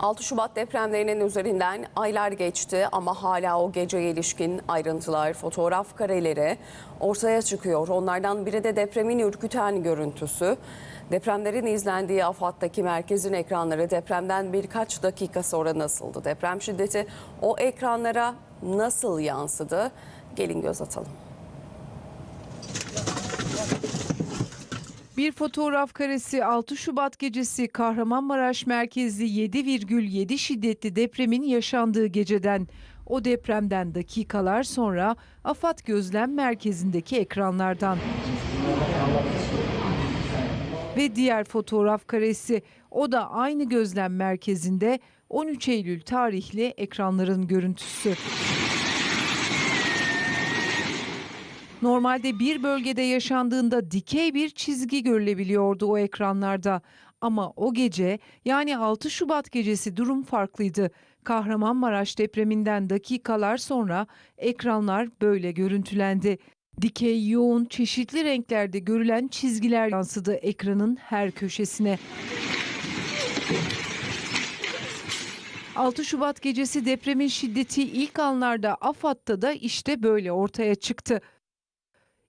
6 Şubat depremlerinin üzerinden aylar geçti ama hala o geceye ilişkin ayrıntılar, fotoğraf kareleri ortaya çıkıyor. Onlardan biri de depremin ürküten görüntüsü. Depremlerin izlendiği AFAD'daki merkezin ekranları depremden birkaç dakika sonra nasıldı? Deprem şiddeti o ekranlara nasıl yansıdı? Gelin göz atalım. Bir fotoğraf karesi 6 Şubat gecesi Kahramanmaraş merkezli 7,7 şiddetli depremin yaşandığı geceden. O depremden dakikalar sonra AFAD gözlem merkezindeki ekranlardan. Ve diğer fotoğraf karesi o da aynı gözlem merkezinde 13 Eylül tarihli ekranların görüntüsü. Normalde bir bölgede yaşandığında dikey bir çizgi görülebiliyordu o ekranlarda. Ama o gece yani 6 Şubat gecesi durum farklıydı. Kahramanmaraş depreminden dakikalar sonra ekranlar böyle görüntülendi. Dikey, yoğun, çeşitli renklerde görülen çizgiler yansıdı ekranın her köşesine. 6 Şubat gecesi depremin şiddeti ilk anlarda AFAD'da da işte böyle ortaya çıktı.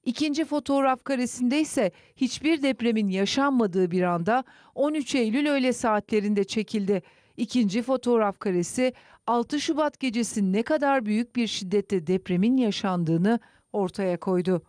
İkinci fotoğraf karesinde ise hiçbir depremin yaşanmadığı bir anda 13 Eylül öğle saatlerinde çekildi. İkinci fotoğraf karesi 6 Şubat gecesi ne kadar büyük bir şiddette depremin yaşandığını ortaya koydu.